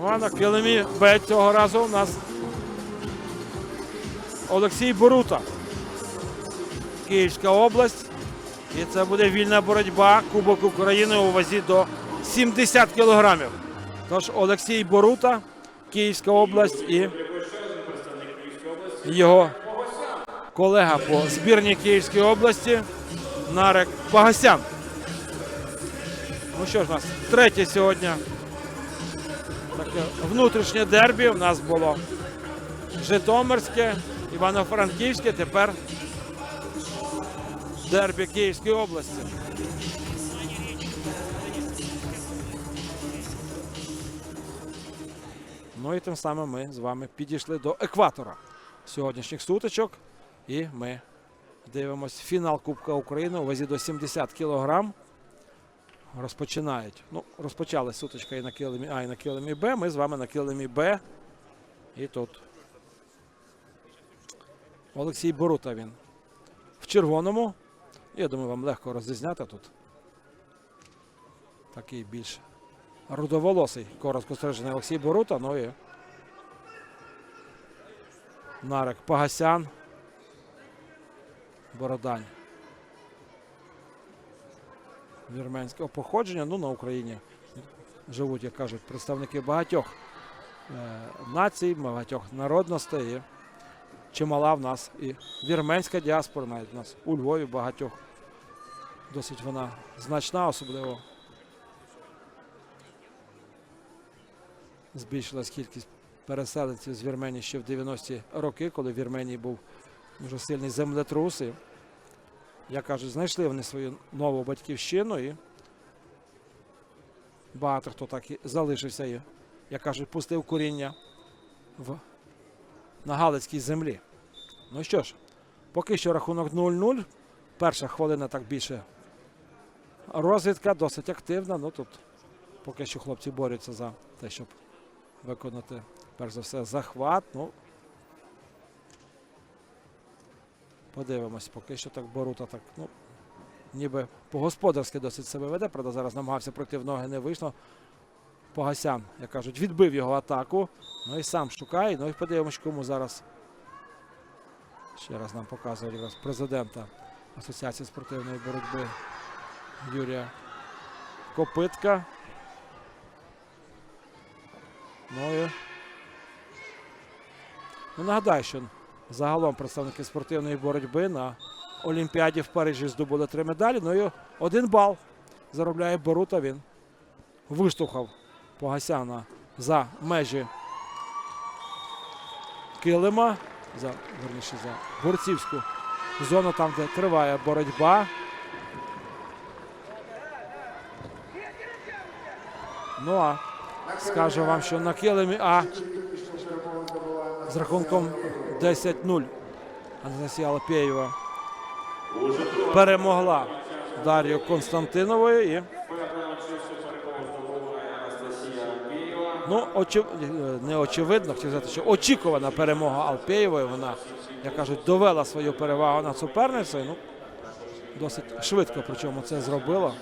Ну а на килимі Б цього разу у нас Олексій Борута. Київська область. І це буде вільна боротьба Кубок України у вазі до 70 кілограмів. Тож Олексій Борута, Київська область і його колега по збірній Київської області Нарек Пагасян. Ну що ж у нас, третє сьогодні внутрішнє дербі. У нас було Житомирське, Івано-Франківське, тепер дербі Київської області. Ну і тим самим ми з вами підійшли до екватора сьогоднішніх сутичок. І ми дивимось фінал Кубка України у вазі до 70 кілограм. Розпочинають. Ну, розпочали сутичка і на килимі А, і на килимі Б. Ми з вами на килимі Б. І тут. Олексій Борута він в червоному. Я думаю, вам легко розрізняти тут. Такий більш рудоволосий, коротко стрижений Олексій Борута. Ну і Нарек Пагасян. Бородань. Вірменського походження. Ну, на Україні живуть, як кажуть, представники багатьох е, націй, багатьох народностей. Чимала в нас і вірменська діаспора, навіть у нас у Львові багатьох. Досить вона значна, особливо збільшилась кількість переселенців з Вірменії ще в 90-ті роки, коли в Вірменії був дуже сильний землетрус. І, як кажуть, знайшли вони свою нову батьківщину і багато хто так і залишився і, як кажуть, пустив коріння в, на Галицькій землі. Ну що ж, поки що рахунок 0-0. Перша хвилина так більше розвідка, досить активна. Ну тут поки що хлопці борються за те, щоб виконати, перш за все, захват. Ну, подивимось, поки що так Борута так, ну, ніби по-господарськи досить себе веде. Правда, зараз намагався пройти в ноги, не вийшло. Погасян, як кажуть, відбив його атаку. Ну і сам шукає. Ну і подивимось, кому зараз. Ще раз нам показує якраз президента Асоціації спортивної боротьби Юрія Копитка. Ну і ну, нагадаю, що загалом представники спортивної боротьби на Олімпіаді в Парижі здобули три медалі. Ну і один бал заробляє Борута. Він виштовхав Погасяна за межі килима, за, верніше, за борцівську зону, там, де триває боротьба. Ну а скажу вам, що на килимі А з рахунком 10-0 Анастасія Алапєєва перемогла Дар'ю Константиновою і Ну, очі... е, не очевидно, хотів сказати, що очікувана перемога Алпєєвої. Вона, як кажуть, довела свою перевагу над суперницею. Ну, досить швидко, причому це зробила.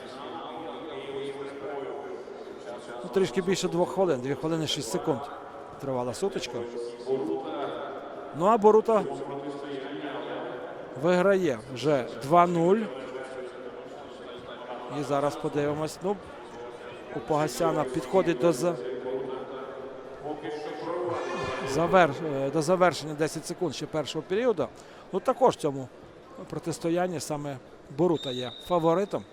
Ну, трішки більше двох хвилин, дві хвилини 6 секунд тривала сутичка. Ну а Борута виграє вже 2-0. І зараз подивимось. Ну, у Погасяна підходить до за... Завер... е, до завершення 10 секунд ще першого періоду. Ну також в цьому протистоянні саме Борута є фаворитом.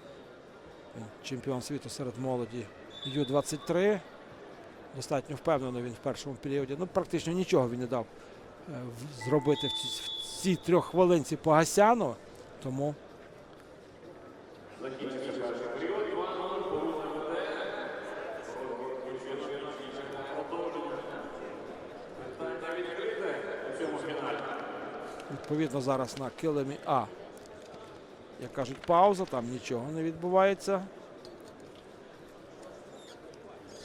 Чемпіон світу серед молоді Ю-23. Достатньо впевнено він в першому періоді. Ну, практично нічого він не дав зробити в ці- в цій трьох хвилинці Погасяну. Тому Відповідно, зараз на килимі А. Як кажуть, пауза, там нічого не відбувається.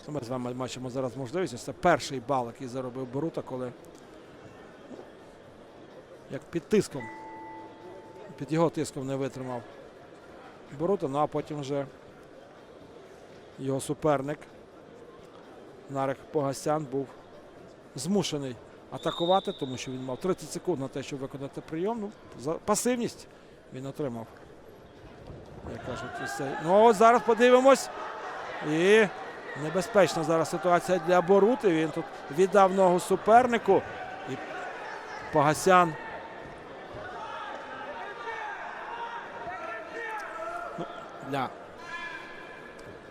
Ми з вами бачимо зараз можливість. Це перший бал, який заробив Борута, коли як під тиском, під його тиском не витримав Борута, ну а потім вже його суперник Нарик Погасян був змушений атакувати, тому що він мав 30 секунд на те, щоб виконати прийом. Ну, за пасивність він отримав. Як кажуть, цей. Ну, от зараз подивимось. І небезпечна зараз ситуація для Борути. Він тут віддав ногу супернику. І Погасян. Для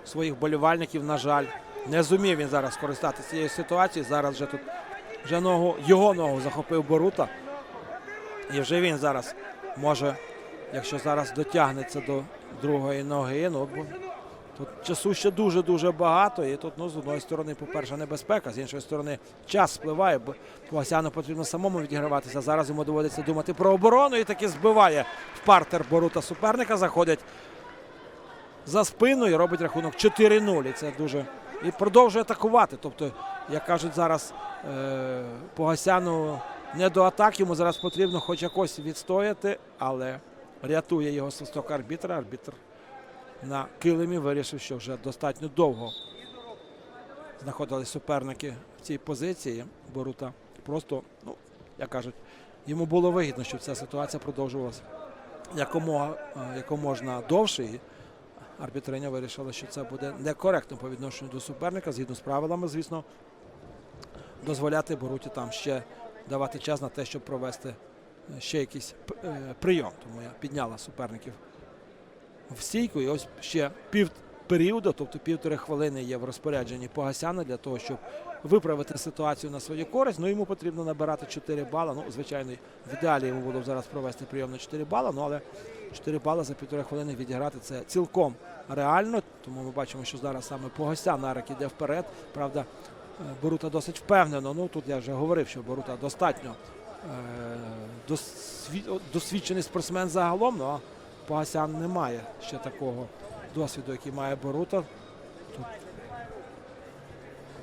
своїх болівальників, на жаль, не зумів він зараз скористатися цією ситуацією. Зараз вже тут вже ногу, його ногу захопив Борута. І вже він зараз може, якщо зараз дотягнеться до другої ноги, ну бо тут часу ще дуже-дуже багато. І тут, ну, з одної сторони, по-перше, небезпека, з іншої сторони, час спливає, бо Погасяну потрібно самому відіграватися. Зараз йому доводиться думати про оборону і таки збиває в партер Борута суперника. Заходять за спину і робить рахунок 4-0. І це дуже. І продовжує атакувати. Тобто, як кажуть зараз, е, Погасяну не до атак, йому зараз потрібно хоч якось відстояти, але рятує його свисток арбітра. Арбітр на килимі вирішив, що вже достатньо довго знаходились суперники в цій позиції. Борута просто, ну, як кажуть, йому було вигідно, щоб ця ситуація продовжувалася якомога, е, якоможна довше. Арбітриня вирішила, що це буде некоректно по відношенню до суперника, згідно з правилами, звісно, дозволяти Боруті там ще давати час на те, щоб провести е, ще якийсь е, прийом. Тому я підняла суперників в стійку. І ось ще пів періоду, тобто півтори хвилини є в розпорядженні Погасяна для того, щоб виправити ситуацію на свою користь. Ну йому потрібно набирати 4 бала. Ну, звичайно, в ідеалі йому було б зараз провести прийом на 4 бала. Ну але 4 бали за півтори хвилини відіграти це цілком реально. Тому ми бачимо, що зараз саме Погасян Нарик іде вперед. Правда, е, Борута досить впевнено. Ну тут я вже говорив, що Борута достатньо е, досвідчений спортсмен загалом. Ну а Погасян не має ще такого досвіду, який має Борута. Тут,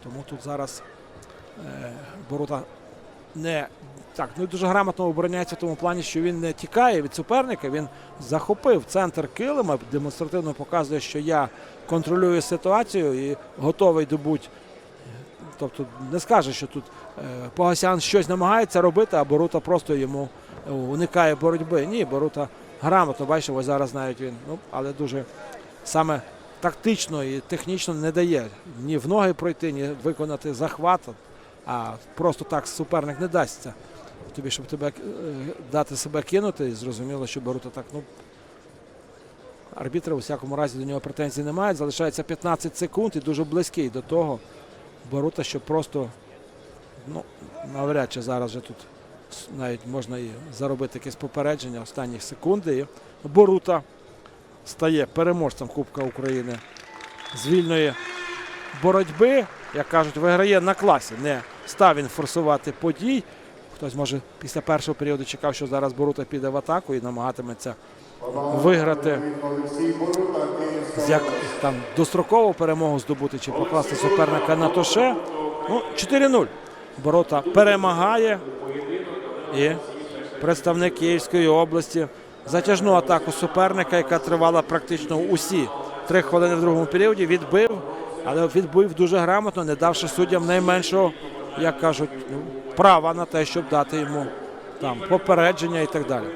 тому тут зараз е, Борута не так, ну дуже грамотно обороняється в тому плані, що він не тікає від суперника. Він захопив центр килима, демонстративно показує, що я контролюю ситуацію і готовий до будь. Тобто не скаже, що тут е, Погасян щось намагається робити, а Борута просто йому е, уникає боротьби. Ні, Борута грамотно, бачите, ось зараз навіть він, ну, але дуже саме тактично і технічно не дає ні в ноги пройти, ні виконати захват. А просто так суперник не дасться тобі, щоб тебе е, дати себе кинути. Зрозуміло, що Борута так. Ну, арбітри у всякому разі до нього претензій не мають. Залишається 15 секунд і дуже близький до того. Борута, що просто ну, навряд чи зараз вже тут навіть можна і заробити якесь попередження останніх секунди. І Борута стає переможцем Кубка України з вільної боротьби. Як кажуть, виграє на класі. Не став він форсувати подій. Хтось може після першого періоду чекав, що зараз Борута піде в атаку і намагатиметься виграти як там дострокову перемогу здобути чи покласти суперника на тоше. Ну, 4-0. Борота перемагає. І представник Київської області затяжну атаку суперника, яка тривала практично усі три хвилини в другому періоді, відбив, але відбив дуже грамотно, не давши суддям найменшого, як кажуть, права на те, щоб дати йому там попередження і так далі.